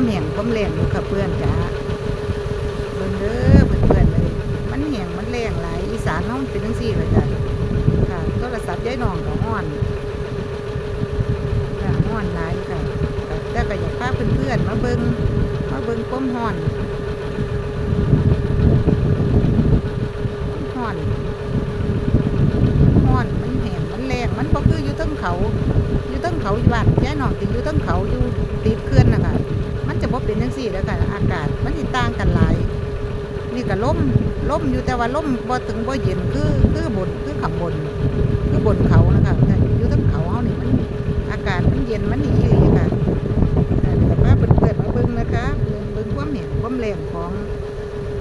ความแห้งความแรงอยู่ค่ะเพื่อนจ้าเบิ่งเด้อเพื่อนๆเลย มันแห้งมันแรงหลายอีสานเฮามันเป็นจังซี่เลยจ้ะค่ะโทรศัพท์ยายน้องก็ฮ้อนค่ะฮ้อนหลายค่ะแต่ก็อยากพาเพื่อนๆมาเบิ่งมาเบิ่งความฮ้อนฮ้อนฮ้อนมันแห้งมันแรงมันบ่คืออยู่เทิงเขาอยู่เทิงเขาอยู่บ้านย้ายน้องที่อยู่เทิงเขาอยู่ติดเขื่อนนะคะ บ่เป็นจังซี่แล้วค่ะอากาศมันสิต่างกันหลาย นี่ก็ล่มล่มอยู่แต่ว่าล่มบ่ถึงบ่เย็นคือคือบนคือข้างบนคือบนเขานะคะแต่อยู่ทั้งเขาเฮานี่มันอากาศมันเย็นมันดีอีหลีค่ะแต่ว่าเพื่อนๆมาเบิ่งนะคะเบิ่งเบิ่งความเห็นความแรงของ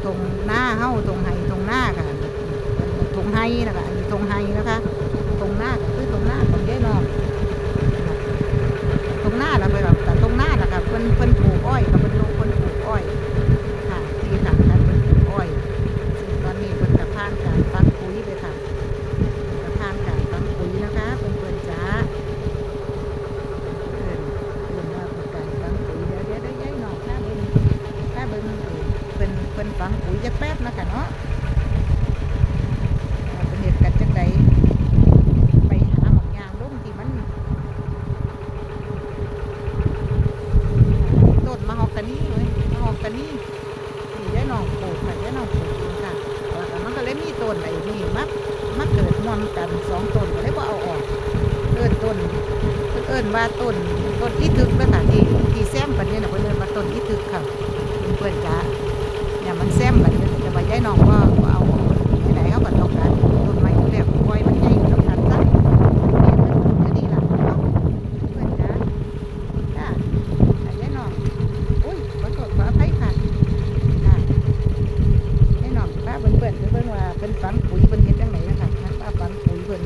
ทงหน้าเฮาทงไห้ทงหน้าค่ะทงไห้นะคะอันนี้ทงไห้นะคะทงหน้าคือทงหน้าของยายนอง ตรงหน้าเราไปแบบแต่ตรงหน้านะครับเพิ่นเพิ่นปลูกอ้อยกับเพิ่นลงเพิ่นปลูกอ้อยค่ะที่ต่างกันเพิ่นปลูกอ้อยซึ่งตอนนี้เพิ่นจะผ่านการฟักปุ๋ยไปค่ะจะผ่านการฟักปุ๋ยนะคะเพิ่นเพิ่นจ้าเพิ่นเพิ่นว่าเป็นการฟักปุ๋ยเดี๋ยวเดี๋ยวได้ย้ายหนอกค่าเบิ่งค่าเบิ่งเออเพิ่นเพิ่นฟังปุ๋ยจักแป๊บนะคะเนาะว่าเป็นเหตุกันจังใดไปหาหมองยางลงที่มัน ต้นมะฮอกกานีเว้ยมะฮอกกานีนี่ยายน้องปลูกค่ะยายน้องปลูกเองค่ะแล้วก็มันก็เลยมีต้นไอ้นี่มักมักเกิดมวมกันสองต้นก็เลยว่าเอาออกเอิ้นต้นเพิ่นเอิ้นว่าต้นต้นอีทึกเลยค่ะที่ที่แซมกันเนี่ยนะเพิ่นเอิ้นว่าต้นอีทึกค่ะเพื่อนๆจ้าเนี่ยมันแซมกันอยู่แต่ว่ายายน้องว่าว่าเอาออกที่ไหนเขาก็ต้องการต้นไม้อยู่แล้วปล่อยมันใหญ่ก็ต้องการซะเนี่ยมันปลูกจะดีล่ะเนาะเพื่อนจ้าจ้าแต่ยายน้อง อุ้ยขอโทษขออภัยค่ะค่ะแน่นอนป้าเบิ่นเบิ่นไปเบิ่งว่าเป็นฝังปุ๋ยเป็นเฮ็ดจังไหนนะคะป้าฝังปุ๋ยเบิ่น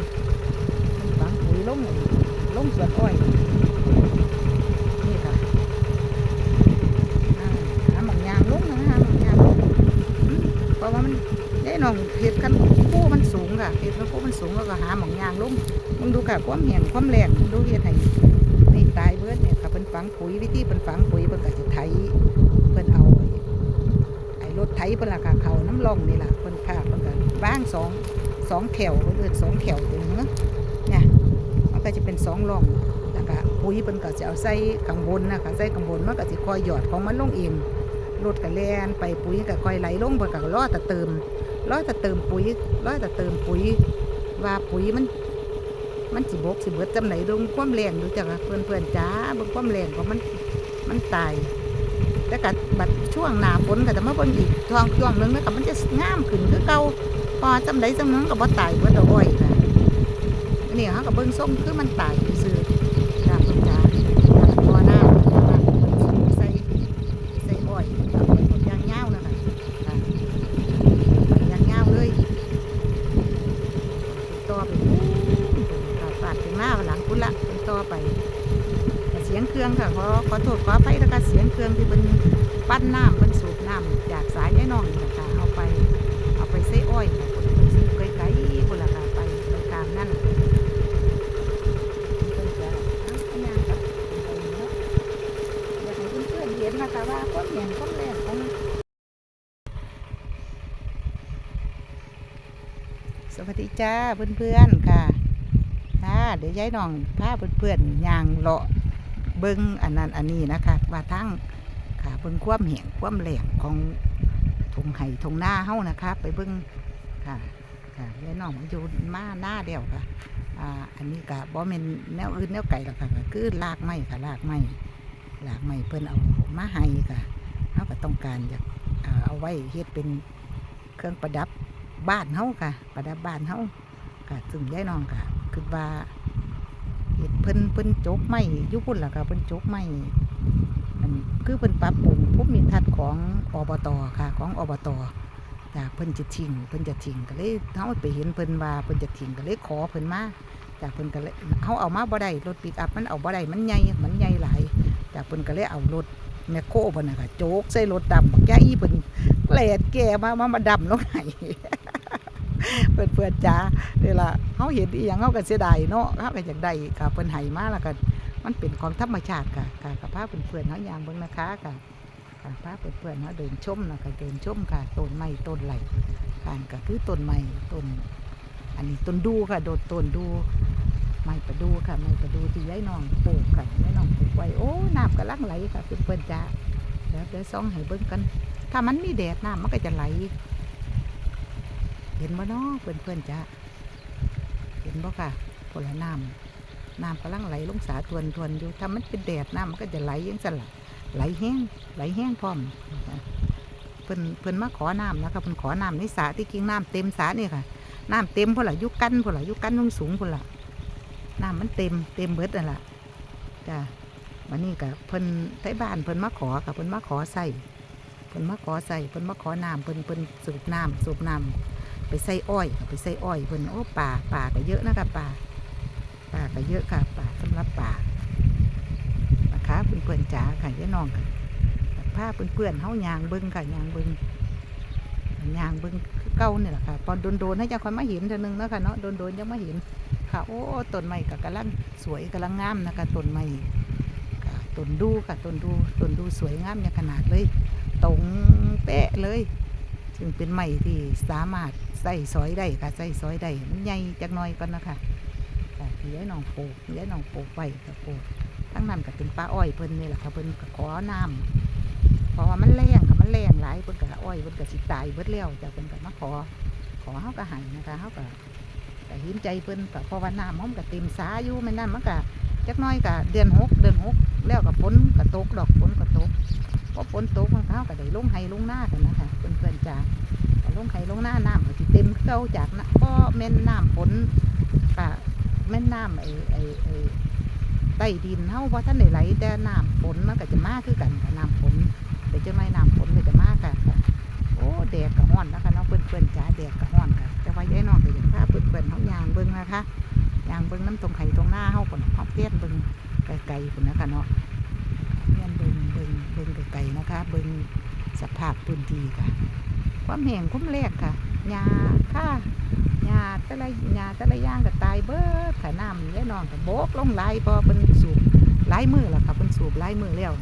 เป็นฝังปุ๋ยลงลงสวนอ้อยนี่ค่ะอ่าหาหมองยางลงนะหาหมองยางลงอืมเพราะว่ามันแน่นอนเห็ดกันคู่มันสูงค่ะเห็ดกันคู่มันสูงแล้วก็หาหมองยางลงมึงดู ค่ะ ความแห้งความแรงมึงดูเฮ็ดให้นี่ตายเบิดเนี่ยค่ะเป็นฝังปุ๋ยวิธีเป็นฝังปุ๋ยเป็นก็จะไถเพิ่นเอาไอ้รถไถเพิ่นล่ะค่ะเขาน้ำลองนี่ล่ะเพิ่นค่ะเพิ่นก็บ้างสองสองแถวเพิ่นเอิ้นสองแถวเป็นเนาะเนี่ยมันก็จะเป็นสองล่องแล้วก็ปุ๋ยเพิ่นก็จะเอาใส่ข้างบนนะคะใส่ข้างบนมันก็สิคอยหยอดของมันลงเองรถก็แล่นไปปุ๋ยก็ค่อยไหลลงเพิ่นก็รอแต่เติมรอแต่เติมปุ๋ยรอแต่เติมปุ๋ยว่าปุ๋ยมัน มันสิบกสิเบิดจำไหนดูความแรงดูจังเพื่อนเพื่อนจ้าเบิ่งความแรงของมันมันตายแต่กับัดช่วงหนาฝนก็จะมาเบิ่งอีกช่วงช่วงนึงแล้วก็มันจะงามขึ้นคือเก่าพอจำไหนจำนึงก็บ่ตายเบิดดอกอ้อยค่ะนี่ฮะกับเบิ่งส้มคือมันตายซื่อๆจ้าเพิ่นจ้าพอหน้าใส่ใส่อ้อยเอาไปกดยางยาวนะคะค่ะไปยางยาวเลย ต่อไปพู้นค่ะปาดถึงหน้าหลังพุ่นละเป็นต่อ ไปเสียงเครื่องค่ะขอขอโทษขออภัยแล้วก็เสียงเครื่องที่เป็นปั้นน้ำเป็นสูบน้ำจากสายยายน้องนี่แหละค่ะเอาไปเอาไปใส่อ้อยค่ะคนซื้อไกลๆพุ่นละค่ะไปไปตามนั่นเพิ่นจะเอานยังครับเป็นไปเนาะอยากให้เพื่อนเห็นนะคะว่าความเห็นความแรงของสวัสดีจ้าเพื่อนๆค่ะ เดี๋ยวยายน้องพาเพื่อนๆย่างเลาะเบิ้งอันนั้นอันนี้นะคะว่าทั้งค่ะเบิ้งความแห้งความแหลงของทงไห่ทงหน้าเฮ้านะคะ ไปเบิ้งค่ะค่ะยายน้องมันอยู่มาหน้าเดียวค่ะอ่าอันนี้ก็บ่แม่นแนวอื่นแนวไก่หรอกค่ะก็คือรากไม้ค่ะรากไม้รากไม้เพิ่นเอามาให้ค่ะเฮาก็ต้องการอยากเอาไว้เฮ็ดเป็นเครื่องประดับบ้านเฮาค่ะ ประดับบ้านเฮาค่ะซึ่งยายน้องค่ะคือว่า เพิ่นเพิ่นจกไม้อยู่พุ่นล่ะค่ะเพิ่นจกไม้อันคือเพิ่นปรับปรุงภูมิทัศน์ของอบตค่ะ ของอบตจ้ะเพิ่นจะทิ้งเพิ่นจะทิ้งก็เลยเฮาไปเห็นเพิ่นว่าเพิ่นจะทิ้งก็เลยขอเพิ่นมาจ้ะเพิ่นก็เลยเฮาเอามาบ่ได้รถปิกอัพมันเอาบ่ได้มันใหญ่มันใหญ่หลายจ้ะเพิ่นก็เลยเอารถแมคโครเพิ่นน่ะค่ะโจกใส่รถดำบักใหญ่เพิ่นแกลดแก่มามามาดำลงให้ เพื่อนเพื่อนๆจ้าเดี๋ยวลาเขาเห็นอีหยังเขาก็เสียดายเนาะเขาก็อยากได้กับเพิ่นให้มาแล้วก็มันเป็นของธรรมชาติค่ะค่ะกับพาเพื่อนๆเฮายางเบิ่งนะคะค่ะค่ะพาเพื่อนๆเฮาเดินชมนะคะเดินชมค่ะต้นไม้ต้นไหลค่ะก็คือต้นไม้ต้น อันนี้ต้นดูค่ะโดดต้นดูไม้ประดูค่ะไม้ประดูที่ยายน้องปลูกค่ะยายน้องปลูกไว้โอ้น้ำกำลังไหลค่ะเพื่อนๆจ้าเดี๋ยวเดี๋ยวส่องให้เบิ่งกัน ถ้ามันมีแดดน้ำมันก็จะไหล เห็นบ่เนาะเพื่อนๆจ้าเห็นบ่ค่ะผลน้ำน้ำกำลังไหลลงสาทวนทวนอยู่ถ้ามันเป็นแดดน้ำมันก็จะไหลยังสล่ะไหลแห้งไหลแห้งพร้อมเพิ่นเพิ่นมาขอน้ำนะคะเพิ่นขอน้ำในสาที่กิ่งน้ำเต็มสานี่ค่ะน้ำเต็มพอละยุกันพอละยุกันนุ่งสูงพอละน้ำมันเต็มเต็มเบิดนั่นแหละจ้าวันนี้กับเพิ่นไทบ้านเพิ่นมาขอกับเพิ่นมาขอใส่เพิ่นมาขอใส่เพิ่นมาขอน้ำเพิ่นเพิ่นสูบน้ำสูบน้ำ ไปใส่อ้อยไปใส่อ้อยเพิ่นโอ้ป่าป่าก็เยอะนะคะป่าป่าก็เยอะค่ะป่าสำหรับป่านะคะเพื่อนเพื่อนๆจ๋าค่ะยายน้องค่ะพาเพื่อนเพื่อนๆเฮายางเบิ้งค่ะยางเบิ้งยางเบิ้งเก่าเนี่ยแหละค่ะพอโดนๆให้จะคอยมาเห็นเท่านึงเนาะค่ะเนาะโดนๆยังมาเห็นค่ะโอ้ต้นไม้ก็กำลังสวยกำลังงามนะคะต้นไม้ค่ะต้นดูค่ะต้นดูต้นดูสวยงามอย่างขนาดเลย ตรงเป๊ะเลย ซึ่งเป็นไม้ที่สามารถใส่ซอยได้ค่ะใส่ซอยได้มันใหญ่จักน่อยก่อนนะคะค่ะที่ยายน้องปลูกที่ยน้องปลูกไว้ค่ะปลูกทั้งนั้นก็เป็นป้าอ้อยเพิ่นนี่แหละค่ะเพิ่นก็ขอน้ำเพราะว่ามันแรงค่ะมันแรงหลายเพิ่นก็อ้อยเพิ่นก็สิตายเบิดแล้วจะเพิ่นก็มาขอ ขอเฮาก็ให้นะคะเฮาก็ก็เห็นใจเพิ่นก็เพราะว่าน้ำมันก็เต็มสาอยู่แม่นนั่นมันก็จักน้อยก็เดือนหกเดือนหกแล้วก็ฝนก็ตกดอกฝนก็ตกพอฝนตกมันก็เฮาก็ได้ลงไห้ลงหน้ากันนะคะ จ้ากลงไห้ลงหน้าน้ำเต็มเก่าจากนะก็แม่นน้ำฝนก็แม่นน้ำไอ้ไอ้ไอ้ใต้ดินเฮาบ่ทันได้ไหลแต่น้ำฝนมันก็จะมาคือกันน้ำฝนเดี๋ยวจะไม่น้ำฝนก็จะมากค่ะโอ้แดดก็ฮ้อนนะคะเน้องเพื่อนๆจ้าแดดก็ฮ้อนค่ะแต่ว่าย้ายน้องก็อยากพาเพื่อนๆเขายางเบิ้งนะคะยางเบิ้งน้ำตรงไข่ตรงหน้าเฮาคนเขาเตี้ยนเบิ้งไกลๆคนนะคะเนาะเตี้ยนเบิ้งเบิ้งเบิ้งไกลๆนะคะ เบิ้งสภาพพื้นที่ค่ะ ความแห้งความแรกค่ะหญ้าค่ะหญ้าแต่ละหญ้าแต่ละย่างก็ตายเบิดค่ะน้ำย้ายนองก็โบกลงไหลายพอเป็นสูบหลมือแล้วค่ะเป็นสูบหลมือแล้ว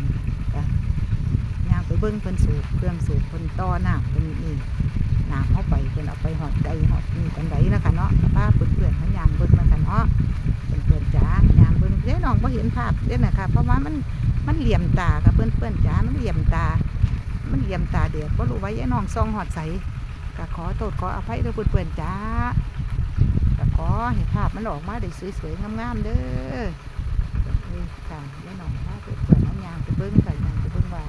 ค่ะย่างไปเบิ้งเพิ่นสูบเครื่องสูบเพิ่นต่อน้ำเพิ่นนี่น้ำเข้าไปเพิ่นเอาไปหอดไก่หอดนี่กันไดนะคะเนาะป้าเพื่อนเพื่อนๆเขาย่างเบิ้งมากันเนาะเพื่อนเพื่อนๆจ๋าย่างเบิ้งเด้น้องไ่เห็นภาพเด้นะคะเพราะว่ามันมันเหลี่ยมตาค่ะเพื่อนเพื่อนๆจ๋ามันเหลี่ยมตา มันเหลี่ยมตาเดียดก็รู้ไว้ยายน้องซองหอดใสก็ขอโทษขออภัยด้วยเพื่อนเพื่อนๆจ๋าก็ขอให้ภาพมันออกมาได้สวยๆงามๆเด้อนี่ค่ะยายน้องพาเพื่อนเพื่อนๆเขาย่างไปเบิ้งค่ยางไปเบิ้งว่า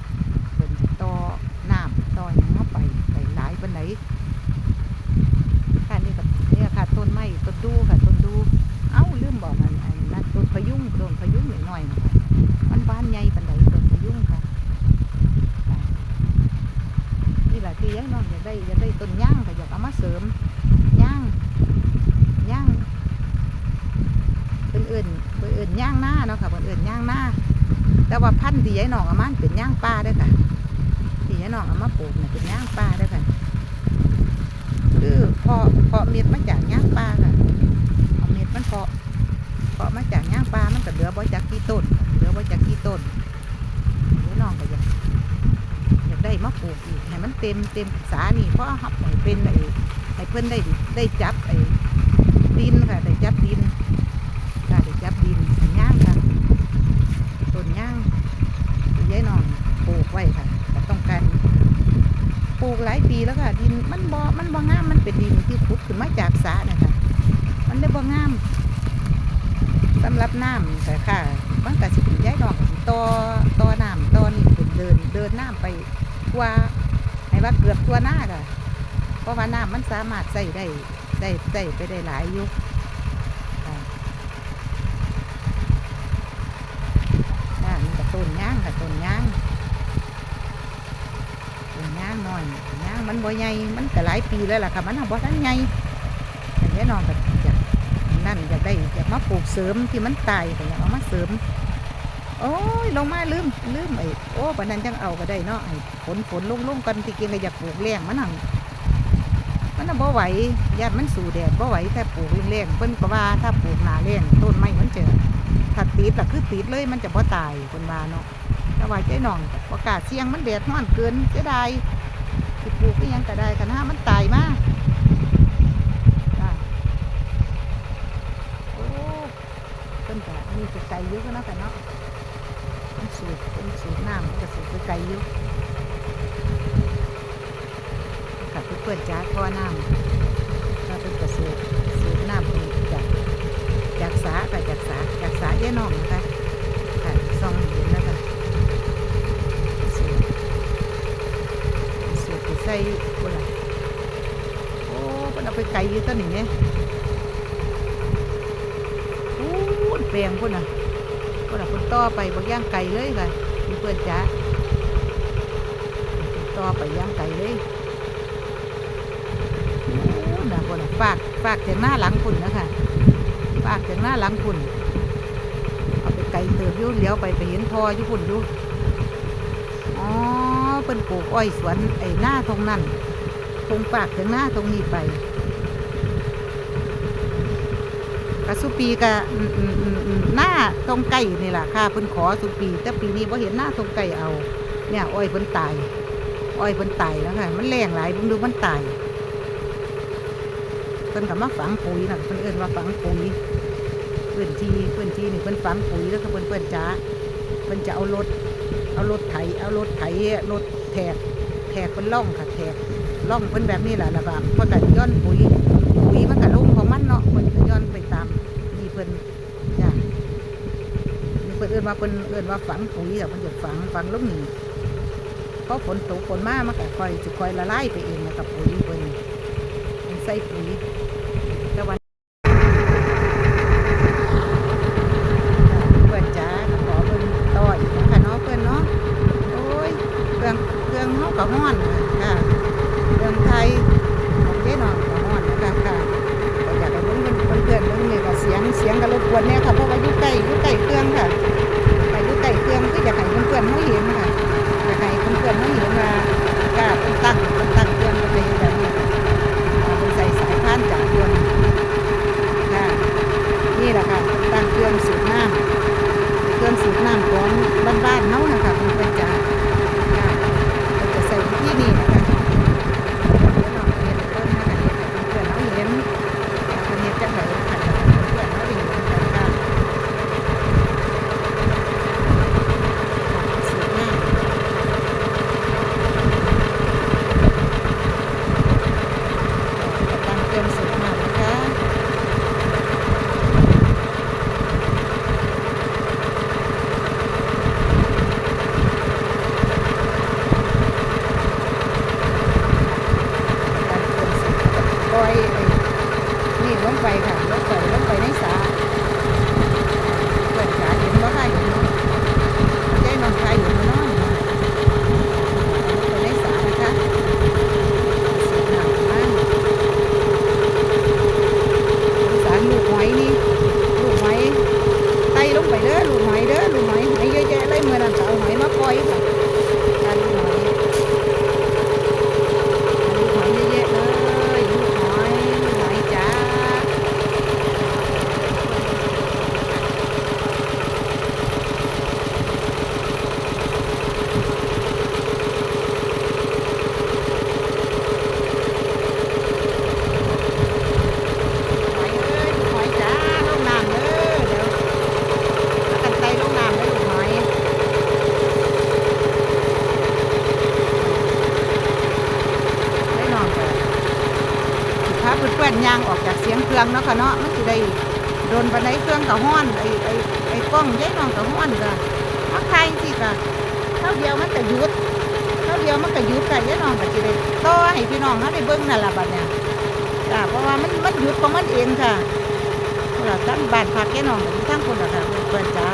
เพิ่นสิต่อน้ำต่อหยังเข้าไปไปหลายปานไหนค่ะนี่ก็เนี่ยค่ะต้นไม้ต้นดูค่ะต้นดูเอ้าลืมบอกอันอันนั้นต้นพยุงต้นพยุงหน่อยๆนะคะมันบานใหญ่ปานไหนต้นพยุงค่ะนี่แหละที่ยายน้องอยากได้อยากได้ต้นย่างค่อยากเอามาเสริมย่างย่างเพิ่นเอื่นเพิ่นเอื่นย่างหน้าเนาะค่ะเพิ่นเอื่นย่างหน้าแต่ว่าพันธุ์ที่ยายน้องเอามันเป็นย่างปลาเด้ค่ะที่ยายน้องเอามาปลูกเนี่ยเป็นย่างปลาเด้ค่ะคือเพาะเพาะเม็ดมาจากย่างปลาค่ะเอาเม็ดมันเพาะเพาะมาจากย่างปลามันก็เหลือบ่จากกี่ต้นเหลือบ่จากกี่ต้นยายน้องก็อยากอยากได้ มาปลูกอีกให้มันเต็มเต็มสานี่เพราะหับให้เป็นไอ้ให้เพิ่นได้ได้จับไอ้ดินค่ะได้จับดินค่ะได้จับดินย่างค่ะต้นย่างที่ยายนองปลูกไว้ค่ะก็ต้องการปลูกหลายปีแล้วค่ะดินมันบ่มันบ่งามมันเป็นดินที่ขุดขึ้นมาจากสระนะคะมันได้บ่งามสำหรับน้ำแต่ค่ะมันก็สิเป็นยายนองก็สิต่อต่อน้ำต่อนี่เป็นเดินเดินน้ำไป กว่าให้ว่าเกือบตัวหน้าค่ะเพราะว่าน้ำมันสามารถใส่ได้ได้ได้ไปได้หลายอยู่ค่ะอ่านี่ก็ต้นย่างค่ะต้นย่างต้นย่างน้อยต้นย่างมันบ่ใหญ่มันก็หลายปีแล้วล่ะค่ะมันบ่ทันใหญ่แต่ยายนองก็อยากนั่นอยากได้อยากมาปลูกเสริมที่มันตายก็อยากเอามาเสริม โอ้ยลงมาลืมลืมไอ้โอ้ปนันจังเอาก็ได้เนาะไอ้ฝนฝนลงลงกันที่กินก็อยากปลูกแรงมันนั่งมันน่ะบ่ไหวญาติมันสู่แดดบ่ไหวแต่ปลูกแรงเพิ่นก็ว่าถ้าปลูกหนาแรงต้นไม้มันเจะถ้าติดล่ะคือติดเลยมันจะบ่ตายเพิ่นว่าเนาะแต่ว่าใจน้องบ่กล้าเสียงมันแดดร้อนเกินเสียดายสิปลูกอีหยังก็ได้กันนะมันตายมาจ้ะโอ้เพิ่นก็มีจะไกลอยู่กันเนาะกันเนาะ สูบเพิ่นสูบน้ำมันก็สูบไปไกลอยู่กับเพื่อนจ้าท่อน้ำถ้าเป็นกระสูบสูบน้ำเป็นจากจากสาไปจากสาจากสาเย้น้องนะคะค่ะซองเห็นนะคะสูบสูบไปใส่คนละโอ้มันเอาไปไกลอยู่ต้นนี้เนี่ยโอ้ยแปลงคนน่ะ คนน่ะคนต่อไปบางย่างไกลเลยค่ะเพื่อนจ้าต่อไปย่างไกลเลยโอ้นะคนน่ะฝากฝากถึงหน้าหลังคุณนะคะฝากถึงหน้าหลังคุณเอาไปไกลเติบยุ่เลี้ยวไปไปเห็นพออยู่คุณอยู่อ๋อเป็นปลูกอ้อยสวนไอ้หน้าตรงนั้นตรงฝากถึงหน้าตรงนี้ไป กะสุปีกะอืมอืมอืมอืมหน้าตรงไก่นี่แหละค่ะเพิ่นขอสุปี แต่ปีนี้พอเห็นหน้าตรงไก่เอา เนี่ยอ้อยเพิ่นตายอ้อยเพิ่นตายแล้วค่ะมันแรงหลายเพิ่งดูมันตายเพิ่นก็มาฝังปุ๋ยนะเพิ่นเอิ้นว่าฝังปุ๋ยเพื่อนที่เพื่อนที่นี่เพิ่นฝังปุ๋ยแล้วก็เพิ่นเพิ่อนจ้าเพิ่นจะเอารถ เอารถไถเอารถไถรถแทกแทกเป็นร่องค่ะแทกร่องเพิ่นแบบนี้แหละแล้วก็เพิ่นย้อนปุ๋ยมันก็ลงของมันเนาะเพิ่นก็ย้อนไปตามนี่เพิ่นจ้า นี่นว่าเพิ่นเอิ้นว่าฝังปุ๋ยอะเพิ่นจะฝังฝังลงนี่พราะฝนตกฝนมามันก็ค่อยจะค่อยละลายไปเองนะกับปุ๋ยเพิ่นเพิ่นใส่ปุ๋ย รื่องเนาะค่ะเนาะมันสิได้โดนบันไดเครื่องกับห้อนไอ้ไอ้ไอ้กล้องย้ายน้องกับห้อนก็มาใครสิกะเท่าเดียวมันก็หยุดเท่าเดียวมันก็หยุดกันย้ายน้องก็สิได้ต่อให้พี่น้องเขาได้เบิ่งนั่นล่ะบัดเนี้ยจ้าเพราะว่ามันมันหยุดของมันเองค่ะคนละทั้งบ้านพักย้ายน้องทั้งคนละค่ะเพื่อนจ้า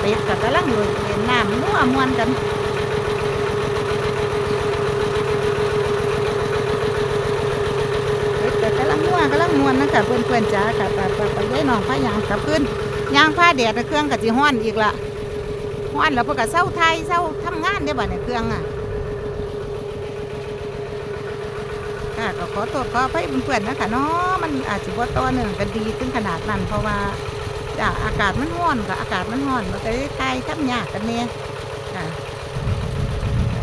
เป็ดกับกำลังเลยเล่นน้ำนัวมวนกัน เด็กก็กำลัง มวนกำลังม่วนนะคะเพื่อนเพื่อนๆจ้าค่ะไปไปไปย้ายน้องพายางกับขึ้นยางผ้าแดดเครื่องก็สิฮ้อนอีกละฮ้อนแล้วพิ่นก็เศร้าไทยเศร้าทำงานได้บัดนี้เครื่องอะค่ะก็ขอโทษขออภัยเพื่อนๆนะคะเนาะมันอาจจะว่าต่อเนื่องกันดีถึงขนาดนั้นเพราะว่าจ้ะอากาศมันร้อนกับอากาศมันร้อนมันก็เลยทายทับยากกันเนี่ยค่ะ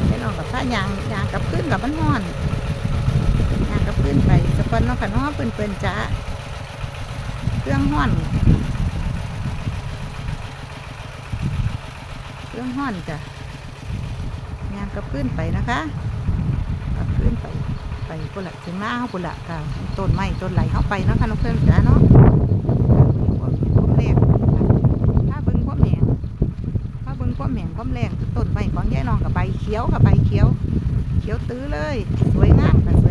ไม่ลองกับผ้ายางยางกับพื้นกับมันร้อน ไปสะพอนเนาะค่ะเนาะเพื่นๆจ้าเครื่องร้อนเครื่องห้อนจ้ะงานกับขึ้นไปนะคะกับขึ้นไปไปกุหละถึงหน้าเขากุหละค่ะต้นไม้ต้นไหลเข้าไปเนาะคะน้องเพื่อนจ้าเนาะพวกแรงถ้าเบิ้งพวกแหงถ้าเบิ้งพวกแหงพวกแรงต้นไม้ของยายนองกับใบเขียวกับใบเขียว เขียวตื้อเลย สวยงามค่สวย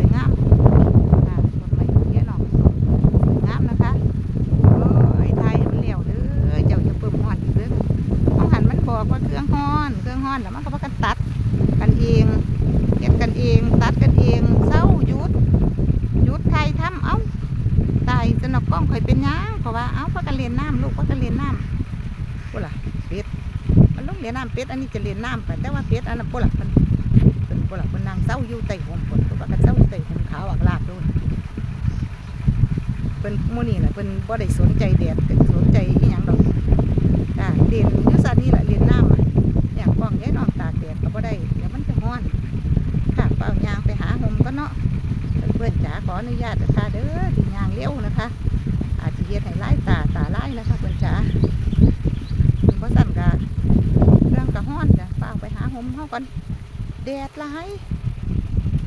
เรียนน้ำเป็ดอันนี้จะเรียนน้ำไปแต่ว่าเป็ดอันนั้นพวกล่ะมันเป็นพวกล่ะมันนางเศร้าอยู่ใต้ห่มฝนพวกล่ะกันเศร้าอยู่ใต้ห่มขาวอักลากดูเป็นหมู่นี่แหละเป็นบ่ได้สนใจแดดเป็นสนใจอีหยังดอกจ้าเรียนยุสันนี่แหละเรียนน้ำอะอยากป้องแย่นองตากแดดก็บ่ได้เดี๋ยวมันจะร้อนค่ะเปล่ายางไปหาหมก็เนาะเพื่อนจ๋าขออนุญาตนะคะเด้อที่ยางเลี้ยวนะคะ อาจจะเย็ดให้ไล่ตาตาไล่นะคะเพื่อนจ๋าะสั่นกะเรื่องกะห้อนจ้ะเปล่าไป หาหมเขาก่อนแดดไหลาย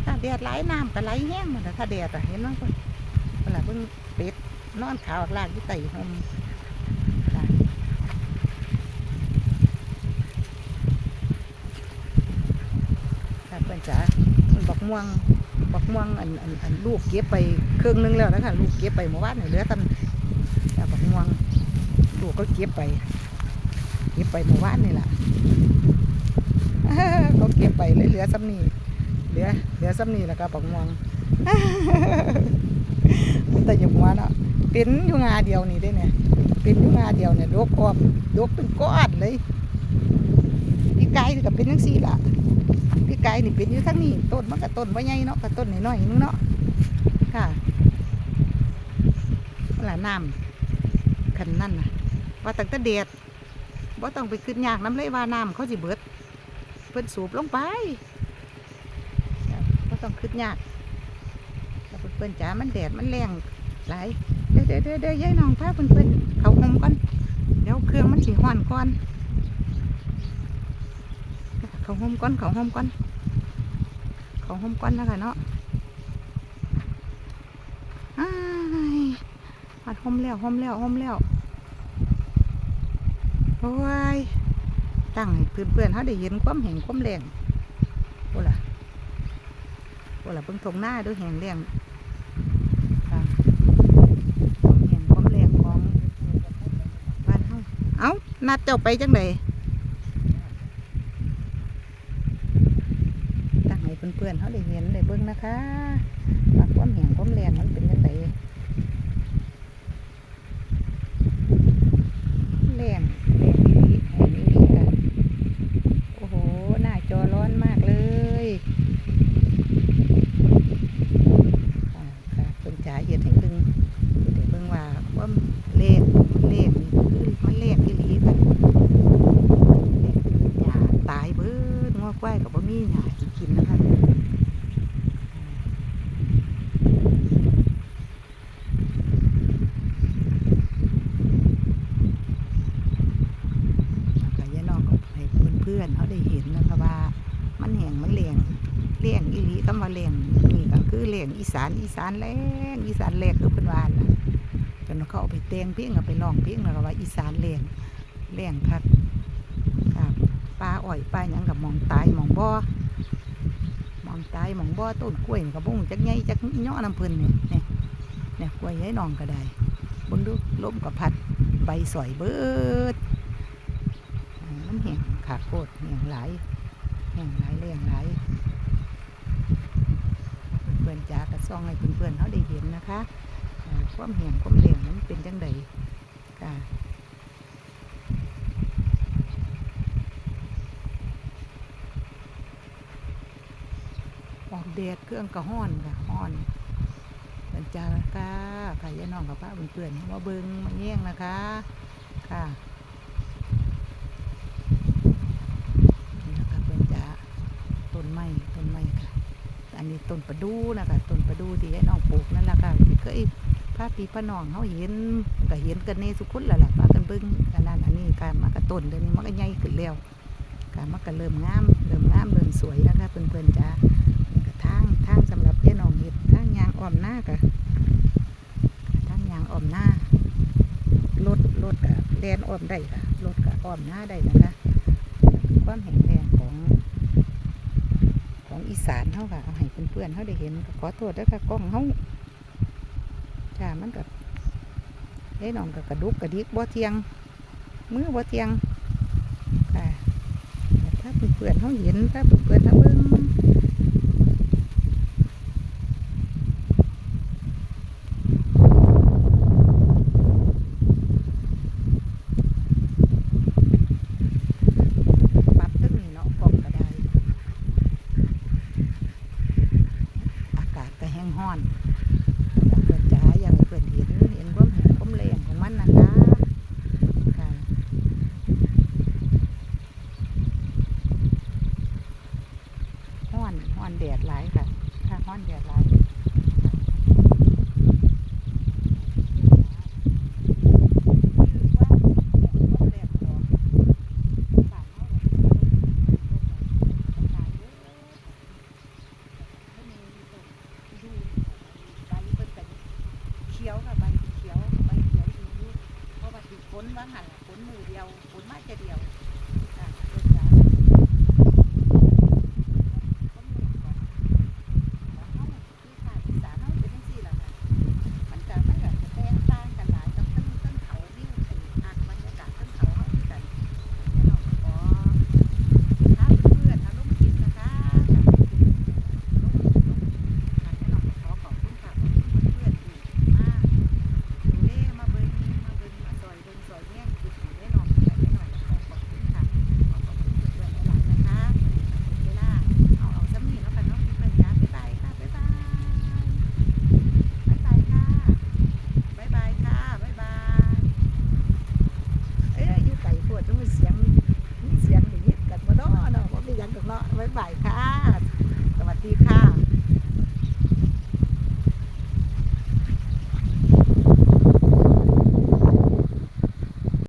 ถ้าแดดไหลายน้ำก็ไหลแห้งหมดนถ้าแดดอะเห็นมั้ยคนเวลาเพิ่งเป็ดนอนขาวลากที่ไต่หมค่ะเพื่อนจ๋าบักม่วงบักม่วงอันอันอันลูกเก็บไปเครึ่องนึงแล้วนะคะลูกเก็บไปเมื่อวานเหลือตันบักม่วงลูกก็เก็บไป เก็บไปเมื่อวานนี่แหละ เขาเก็บไปเลยเหลือซ้ำนี่เหลือเหลือซ้ำนี่แล้วก็บักม่วงมันแต่อย่าหัวเนาะเป็นอยู่งาเดียวนี่ได้เนี่ยเป็นอยู่งาเดียวเนี่ยดกออมดกเป็นก้อนเลยพี่ไก่ก็เป็นทั้งสี่ละพี่ไก่นี่เป็นอยู่ทั้งนี้ต้นมันก็ต้นว่าใหญ่เนาะก็ต้นน้อยๆนึงเนาะค่ะนั่นล่ะน้ำคันนั่นนะว่าตั้งแต่เดดว่าต้องไปขึ้นยากน้ำเลยว่าน้ำเขาสิเบิด เพิ่นสูบลงไปว่าต้องขึ้นยากแล้วเพิ่นจ๋ามันแดดมันแรงหลายเดี๋ยวเดี๋ยวเดี๋ยวเดี๋ยายน้องพาเพิ่นๆเขาห่มก่อนเดี๋ยวเครื่องมันสิห้อนก่อนเขาห่มก้อนเขาห่มก้อนเขาห่มก้อนนะคะเนาะอ้ายมาห่มแล้วห่มแล้วห่มแล้วโอ้ย ตั้งให้เพื่อนๆเขาได้เห็นความแห่งความแรงโอ้ล่ะโอ้ล่ะเพิ่งทงหน้าด้วยแห่งแรงความแห่งความแรงของบ้านเฮาเอ้านัดเจ้าไปจังได ตั้งให้เพื่อนๆเขาได้เห็นได้เบิ่งนะคะว่าความแห้งความแรงมันเป็นยังไงแรงแรงอีหลีแห้งอีหลีค่ะโอ้โห หน้าจอร้อนมากเลยค่ะค่ะเพิ่นจ๋าเห็นให้เบิ่งเดี๋ยวเบิ่งว่าความแรงแรงนี่คือมันแรงอีหลีค่ะหญ้าตายเบิดงอกไว้ก็บ่มีหญ้าสิกินนะคะ กับยายน้องก็ให้เพื่อนๆเขาได้เห็นนะคะว่า มันแห้งมันแรงแรงอีหลีคำว่าแรงนี่ก็คือแรงอี สานอีสานแรงอีสานแรงคือเพิ่นว่าน่ะจนเขาเอาไปแต่งเพลงเอาไปร้องเพลงแล้วก็ว่าอีสานแรงแรงคักครับปลาอ้อยปลาหยังกับมองตายมองบ่อมองตายมองบ่อต้นกล้วยนี่ก็บ่งจักใหญ่จักย่อน้ำเพิ่นนี่นี่เนี่ยกล้วยยายน้องก็ได้เบิ่งดูลมก็พัดใบสอยเบิดมันแห้งขาดโคตรแห้งหลายแห้งหลายแรงหลาย อนๆจ๋ากระซ่องให้เพื่อนๆเขาได้เห็นนะคะอ่าความแห้งความแรงมันเป็นจังใดค่ะออกแดดเครื่องกระห้อนค่ะห้อนจ้าค่ะค่ะยายน้องกับป้าเพื่อนๆมาเบิ้งมาแย่งนะคะ ค่ะนี่นะคะเพื่อนจ้าต้นไม้ต้นไม้ค่ะ อันนี้ ต้นประดูนะคะต้นประดูที่ยายน้องปลูกนั่นแหละค่ะที่เคยพาพี่พาน้องเขาเห็นก็เห็นกันในสุขุนแหละล่ะพากันเบิ้งอันนั้นอันนี้ค่ะมันก็ต้นเดี๋ยวนี้มันก็ใหญ่ขึ้นแล้วค่ะมันก็เริ่มงามเริ่มงามเริ่มสวยนะคะเพื่อนๆจ้านี่ก็ทางทางสำหรับยายน้องเห็ดทางยางอ้อมหน้าค่ะทางยางอ้อมหน้ารถรถกับแลนอ้อมได้ค่ะรถกับอ้อมหน้าได้นะคะความแข็งแรง อีสานเขาค่ะเอาให้เพื่อนๆเขาได้เห็นขอโทษด้วยค่ะกล้องเขาจ้ามันกับเอ้น้องกับกระดุกกระดิกบ่เทียงมือบ่เทียงค่ะถ้าเพื่อนๆเขาเห็นถ้าเพื่อนๆเขาเบิ่งปรับตึ้งนี่เนาะกล้องก็ได้ อากาศก็แห้งห้อนอยากเปิดจ๋าอยากให้เปิดเห็นเห็นความแห้งความแรงของมันนะคะค่ะห้ อนห้อนแดดหลายค่ะ ถ้าห้อนแดดหลาย